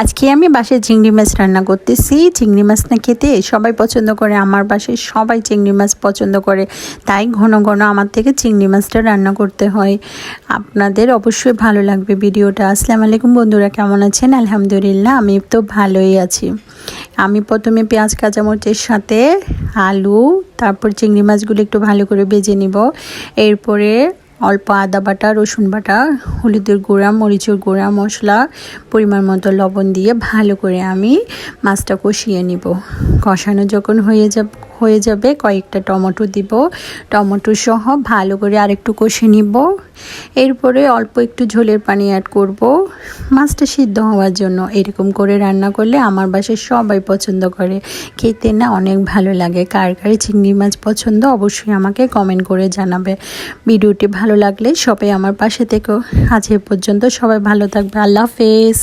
আজকে আমি বাসায় চিংড়ি মাছ রান্না করতেছি। চিংড়ি মাছ না খেতে সবাই পছন্দ করে, আমার বাসায় সবাই চিংড়ি মাছ পছন্দ করে। তাই ঘন ঘন আমার থেকে চিংড়ি মাছটা রান্না করতে হয়। আপনাদের অবশ্যই ভালো লাগবে ভিডিওটা। আসসালামু আলাইকুম বন্ধুরা, কেমন আছেন? আলহামদুলিল্লাহ, আমি তো ভালোই আছি। আমি প্রথমে পেঁয়াজ, কাঁচামরিচের সাথে আলু, তারপর চিংড়ি মাছগুলো একটু ভালো করে ভেজে নিব। এরপরে অল্প আদা বাটা, রসুন বাটা, হলুদের গুঁড়া, মরিচের গুঁড়া, মশলা, পরিমাণ মতো লবণ দিয়ে ভালো করে আমি মাছটা কষিয়ে নিব। কষানো যখন হয়ে যাব হয়ে যাবে। কয়েকটা টমেটো দিব। টমেটো সহ ভালো করে আরেকটু কষে নিব। এরপরে অল্প একটু ঝোলের পানি অ্যাড করব। মাছটা সিদ্ধ হওয়ার জন্য এরকম করে রান্না করলে আমার বাসায় সবাই পছন্দ করে। খেতে না অনেক ভালো লাগে। কার কার চিংড়ি মাছ পছন্দ অবশ্যই আমাকে কমেন্ট করে জানাবে। ভিডিওটি ভালো লাগলে সবাই আমার পাশে থেকেও আজ এ পর্যন্ত সবাই ভালো থাকবে। আল্লাহ হাফেজ।